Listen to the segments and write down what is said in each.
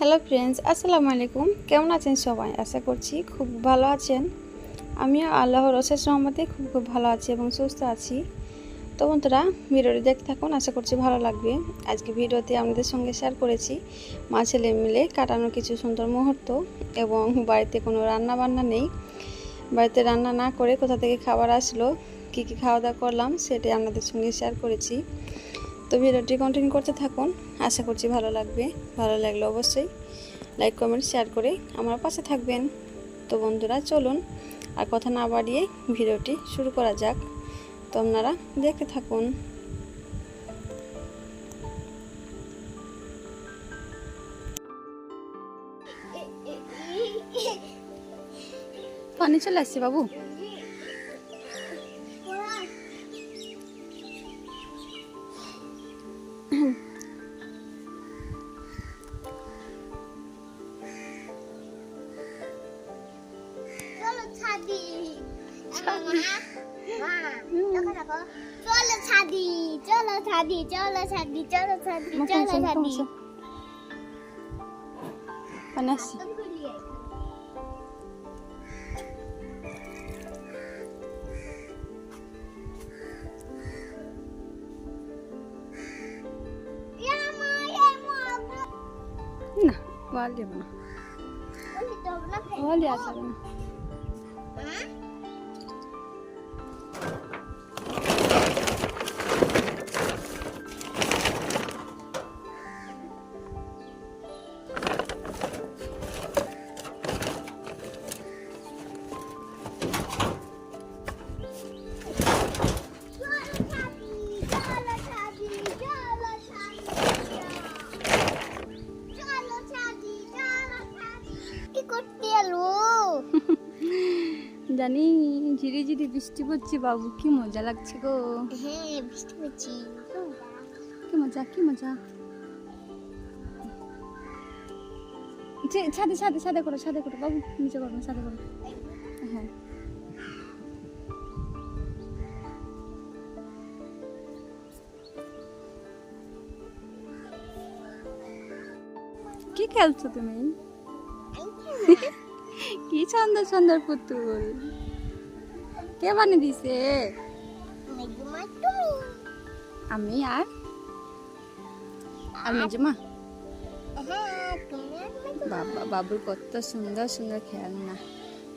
Hello friends আসসালামু আলাইকুম কেমন আছেন সবাই? আশা করছি খুব ভালো আছেন। আমিও আল্লাহর অশেষ রহমতে খুব খুব ভালো আছি এবং সুস্থ আছি। তো বন্ধুরা, ভিডিওটি দেখতে থাকুন, আশা করছি ভালো লাগবে। আজকে ভিডিওতে আপনাদের সঙ্গে শেয়ার করেছি মা ছেলে মিলে কাটানো কিছু সুন্দর মুহূর্ত এবং বাড়িতে কোনো রান্না বান্না নেই। বাড়িতে রান্না না করে কোথা থেকে খাবার আসলো, কী কী খাওয়া দাওয়া করলাম, সেটাই আপনাদের সঙ্গে শেয়ার করেছি। তো ভিডিওটি কন্টিনিউ করতে থাকুন। আশা করছি ভালো লাগবে। ভালো লাগলে অবশ্যই লাইক কমেন্ট শেয়ার করে আমার পাশে থাকবেন। তো বন্ধুরা, চলুন আর কথা না বাড়িয়ে ভিডিওটি শুরু করা যাক। তো আপনারা দেখতে থাকুন। পানি চলে আসছে বাবু। চলো ছাদি চলো ছাদি চলো ছাদি চলো ছাদি চলো Shaadi Panasi. Nah, wali mana? Wali asal mana? জানি ঝিরি ঝিরি বৃষ্টি পড়ছে বাবু কি মজা লাগছে গো। হ্যাঁ বৃষ্টি হচ্ছে কি মজা কি মজা। ছাদে ছাদে ছাদে করো ছাদে করো বাবু নিচে করো ছাদে করো। হ্যাঁ। কি খেলছো তুমি? সুন্দর সুন্দর পুতুল। কে বানিয়ে দিছে? আমি আর? আর মেজমা হ্যাঁ মেঘমা। বাবা বাবুর কত সুন্দর সুন্দর খেলনা।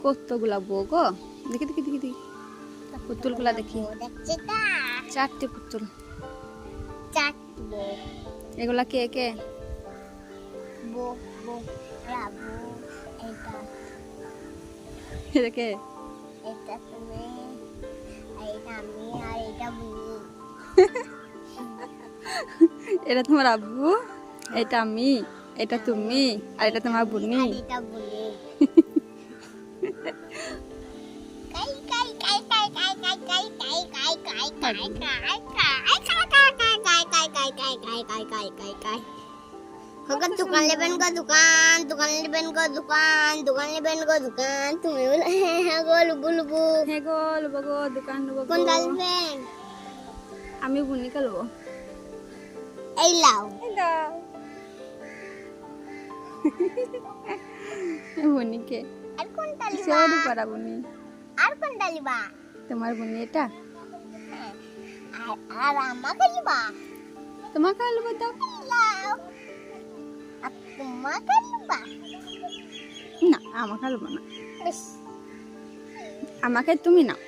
কতগুলা বউ গো? দেখি দেখি দেখি দেখি। পুতুলগুলা দেখি। চারটে পুতুল। এগুলা কে কে? বো বো রাবো এটা। এটা কে এটা তুমি আর এটা আমি আর এটা বুনি এটা তোমার আব্বু এটা আমি এটা তুমি আর এটা তোমার বুনি এটা বুনি কাই কাই কাই কাই হোক দোকান নেবেন গো দোকান দোকান নেবেন গো দোকান দোকান নেবেন গো দোকান তুমি বলো হ্যাঁ গো লুবু লুবু হ্যাঁ গো গো দোকান লুবো কোন ডালবেন আমি ভুনিকা লব এই লাও ভুনিকে আর কোন ডালিবা সেওর পারা ভুনি আর কোন ডালিবা তোমার ভুনি এটা আর আমাকে লিবা তোমাকে আলু দাও তোমাকে না আমাকে না আমাকে তুমি নাও।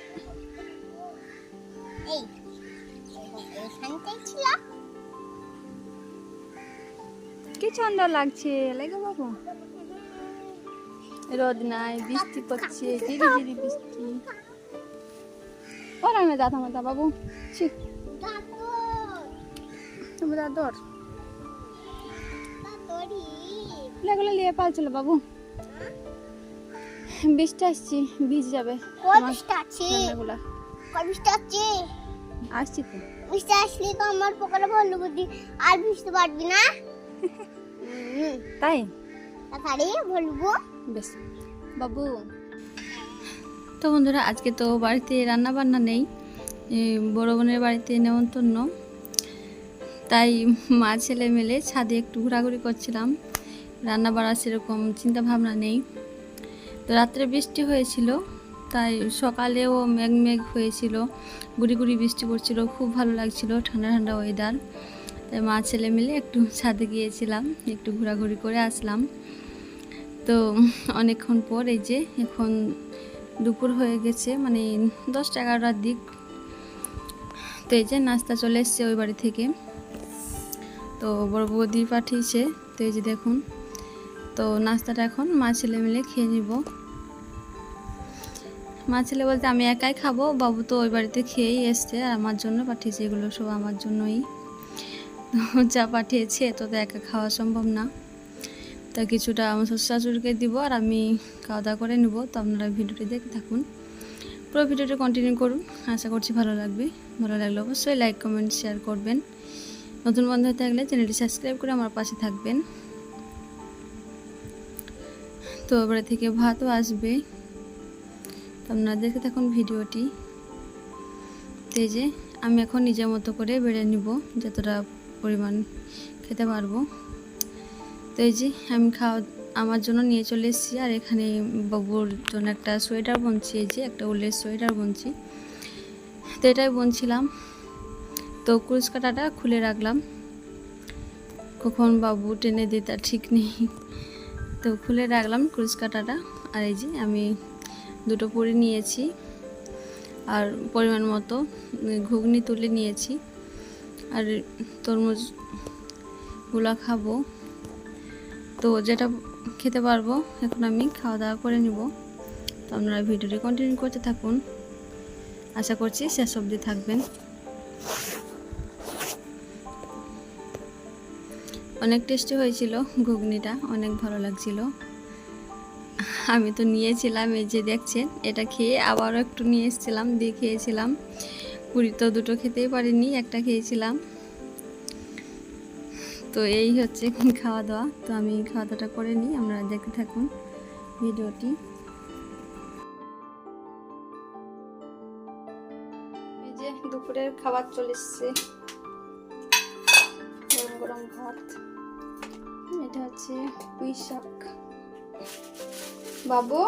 এই এইখানটাই ছিল কি সুন্দর লাগছে? লাগে বাবু। রোদ নাই বৃষ্টি পড়ছে ঝিরি ঝিরি বৃষ্টি। ওর আমি দাদা মাতা বাবু। তুমি দাদর। দাদুরি। এগুলো নিয়ে পালছিল বাবু। বৃষ্টি আসছি ভিজ যাবে। কই বৃষ্টি আছে আসছি? তো। বৃষ্টি আসলে তো আমার পকেটে ভরলো বুদ্ধি আর বৃষ্টি পারবি না? তাই? তাড়াতাড়ি বলব। বেশ। বাবু তো বন্ধুরা আজকে তো বাড়িতে রান্না বান্না নেই বড় বোনের বাড়িতে নেমন্তন্ন। তাই মা ছেলে মিলে ছাদে একটু ঘোরাঘুরি করছিলাম। রান্না বাড়া সেরকম চিন্তা ভাবনা নেই। তো রাত্রে বৃষ্টি হয়েছিল, তাই সকালেও মেঘ মেঘ হয়েছিল, গুড়ি গুড়ি বৃষ্টি পড়ছিল, খুব ভালো লাগছিল ঠান্ডা ঠান্ডা ওয়েদার তাই মা ছেলে মিলে একটু ছাদে গিয়েছিলাম, একটু ঘোরাঘুরি করে আসলাম। তো অনেকক্ষণ পর এই যে এখন দুপুর হয়ে গেছে মানে দশটা এগারোটার দিক। তো এই যে নাস্তা চলে এসছে ওই বাড়ি থেকে। তো বড় বৌদি পাঠিয়েছে, তো এই যে দেখুন। তো নাস্তাটা এখন মা ছেলে মিলে খেয়ে নিব। মা ছেলে বলতে আমি একাই খাব, বাবু তো ওই বাড়িতে খেয়েই এসছে আর আমার জন্য পাঠিয়েছে, এগুলো সব আমার জন্যই। যা পাঠিয়েছে তো তো একা খাওয়া সম্ভব না। তা কিছুটা আমার শ্বশুর শাশুড়িকে দিব আর আমি খাওয়া দাওয়া করে নেব, তো আপনারা ভিডিওটি দেখে থাকুন। পুরো ভিডিওটি কন্টিনিউ করুন, আশা করছি ভালো লাগবে। ভালো লাগলে অবশ্যই লাইক কমেন্ট শেয়ার করবেন। নতুন বন্ধু থাকলে চ্যানেলটি সাবস্ক্রাইব করে আমার পাশে থাকবেন। তো এবারে থেকে ভাতও আসবে। তো আপনারা দেখে থাকুন ভিডিওটি। তো যে, আমি এখন নিজের মতো করে বেড়ে নিব, যতটা পরিমাণ খেতে পারব। তো এই যে, আমি খাওয়া, আমার জন্য নিয়ে চলে এসেছি, আর এখানে বাবুর জন্য একটা সোয়েটার বুনছি, এই যে, একটা উলের সোয়েটার বুনছি। তো এটাই বুনছিলাম। তো কুরুশ কাটাটা খুলে রাখলাম। কখন বাবু টেনে দিই তার ঠিক নেই। তো খুলে রাখলাম কুরুশ কাটাটা। আর এই যে আমি দুটো পরে নিয়েছি। আর পরিমাণ মতো ঘুগনি তুলে নিয়েছি। আর তরমুজগুলা খাব। তো যেটা খেতে পারব, এখন আমি খাওয়া দাওয়া করে নিব। তো আপনারা ভিডিওটি কন্টিনিউ করতে থাকুন। আশা করছি শেষ অবধি থাকবেন। অনেক টেস্টি হয়েছিল, ঘুগনিটা অনেক ভালো লাগছিল। আমি তো নিয়েছিলাম, এই যে দেখছেন, এটা খেয়ে আবারও একটু নিয়ে এসেছিলাম, দিয়ে খেয়েছিলাম। পুরি তো দুটো খেতেই পারিনি, একটা খেয়েছিলাম। তো এই হচ্ছে খাওয়া দাওয়া তো আমি খাওয়া দাওয়াটা করে নিই আপনারা দেখতে থাকুন ভিডিওটি। দুপুরের খাবার চলে এসছে। গরম ভাত। এটা হচ্ছে পুঁই শাক। বাবু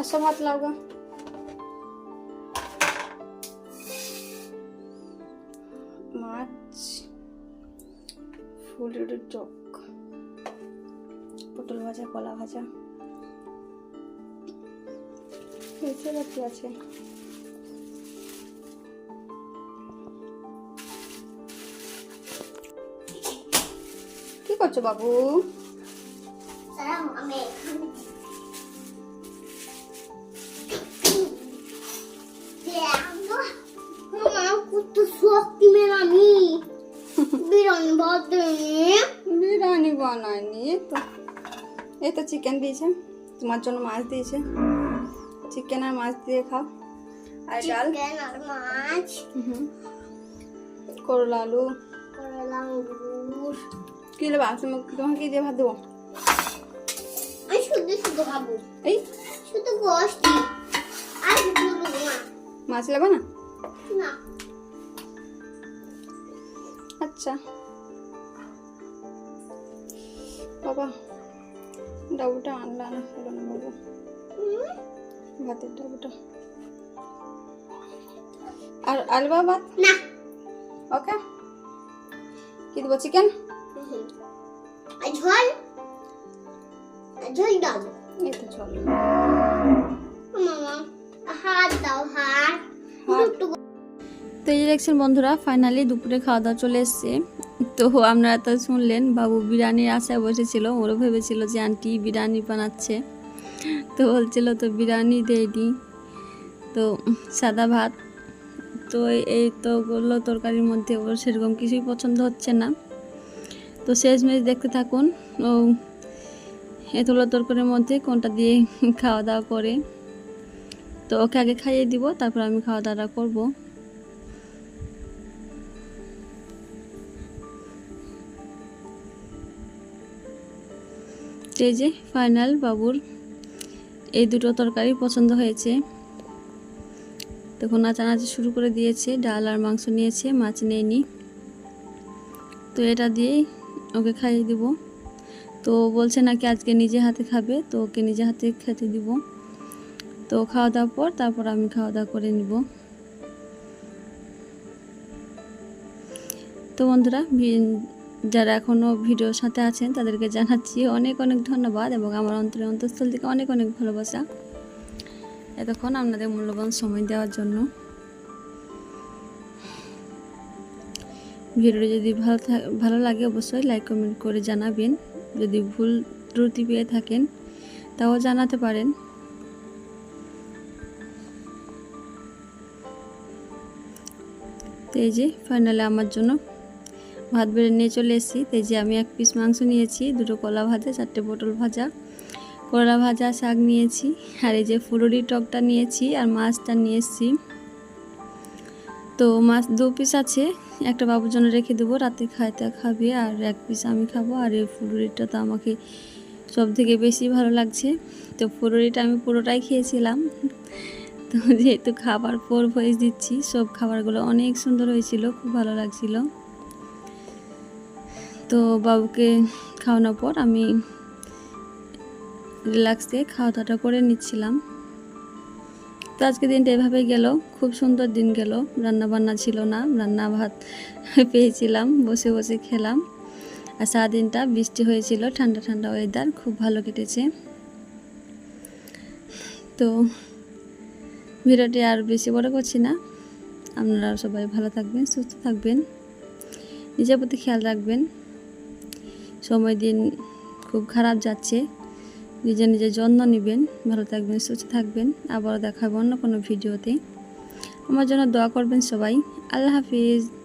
আসো ভাত লাগা মাছ, ফুলের টক, পটল ভাজা, কলা ভাজা। এছাড়া কি আছে। করছ বাবু? বিরিয়ানি বানায়নি। তো। এই তো চিকেন দিয়েছে তোমার জন্য মাছ দিয়েছে। চিকেন আর মাছ দিয়ে খাও। আর ডাল? মাছ। করলা আলু। করলা আঙ্গুর কি তুমি- তোমাকে দিয়ে ভাত দেবো? আমি শুধু শুধু খাব। এই? শুধু গোষ্ঠ। আর কিছু না। মাছ নেবা না? না। আচ্ছা। বাবা ডাবুটা আনলা না হলো না বাবু। ভাতের ডাবুটা আর আলবা ভাত? না। ওকে। কি দেবো চিকেন। আর ঝোল? আর ঝোল দাও তো চল মামা হাত দাও হাত। হাত। একটু তো এই দেখছেন বন্ধুরা ফাইনালি দুপুরে খাওয়া দাওয়া চলে এসছে। তো আপনারা তো শুনলেন বাবু বিরিয়ানির আশায় বসেছিল। ওরও ভেবেছিল যে আন্টি বিরিয়ানি বানাচ্ছে। তো বলছিল তো বিরিয়ানি দিয়ে দিই তো সাদা ভাত। তো এই তো বলল তরকারির মধ্যে। ওর সেরকম কিছুই পছন্দ হচ্ছে না। তো শেষ মেশ দেখতে থাকুন ও এতগুলো তরকারির মধ্যে কোনটা দিয়ে খাওয়া দাওয়া করে। তো ওকে আগে খাইয়ে দিব, তারপর আমি খাওয়া দাওয়াটা করব। এই যে ফাইনাল বাবুর এই দুটো তরকারি পছন্দ হয়েছে। তখন নাচানাচি শুরু করে দিয়েছে, ডাল আর মাংস নিয়েছে, মাছ নেয়নি। তো এটা দিয়েই ওকে খাইয়ে দিব। তো বলছে নাকি আজকে নিজে হাতে খাবে, তো ওকে নিজে হাতে খেতে দিব। তো খাওয়া দাওয়ার পর তারপর আমি খাওয়া দাওয়া করে নিব। তো বন্ধুরা যারা এখনও ভিডিওর সাথে আছেন, তাদেরকে জানাচ্ছি অনেক অনেক ধন্যবাদ এবং আমার অন্তরে অন্তঃস্থল থেকে অনেক অনেক ভালোবাসা। এতক্ষণ আপনাদের মূল্যবান সময় দেওয়ার জন্য। ভিডিওটি যদি ভালো ভালো লাগে অবশ্যই লাইক কমেন্ট করে জানাবেন। যদি ভুল ত্রুটি পেয়ে থাকেন, তাও জানাতে পারেন। তো এই যে ফাইনালে আমার জন্য ভাত বেড়ে নিয়ে চলে এসেছি। তো এই যে আমি এক পিস মাংস নিয়েছি, দুটো কলা ভাজা, চারটে পটল ভাজা। করলা ভাজা, শাক নিয়েছি, আর এই যে ফুলুরি টকটা নিয়েছি, আর মাছটা নিয়ে এসেছি। তো মাছ দু পিস আছে, একটা বাবুর জন্য রেখে দেবো, রাতে খাইতে খাবে আর এক পিস আমি খাব। আর এই ফুলুরিটা তো আমাকে সব থেকে বেশি ভালো লাগছে। তো ফুলুরিটা আমি পুরোটাই খেয়েছিলাম। তো যেহেতু খাবার পর ভয়েস দিচ্ছি, সব খাবারগুলো অনেক সুন্দর হয়েছিল, খুব ভালো লাগছিল। তো বাবুকে খাওয়ানোর পর আমি রিল্যাক্সে খাওয়া দাওয়াটা করে নিচ্ছিলাম। তো আজকে দিনটা এভাবেই গেল। খুব সুন্দর দিন গেল। রান্না বান্না ছিল না রান্না ভাত পেয়েছিলাম, বসে বসে খেলাম। আর সারাদিনটা বৃষ্টি হয়েছিল, ঠান্ডা ঠান্ডা ওয়েদার খুব ভালো কেটেছে। তো ভিডিওটি আর বেশি বড় করছি না। আপনারা সবাই ভালো থাকবেন, সুস্থ থাকবেন। নিজের প্রতি খেয়াল রাখবেন। সময় দিন খুব খারাপ যাচ্ছে। নিজের নিজের যত্ন নেবেন, ভালো থাকবেন, সুস্থ থাকবেন। আবারও দেখাবো অন্য কোনো ভিডিওতে। আমার জন্য দোয়া করবেন সবাই। আল্লাহ হাফিজ।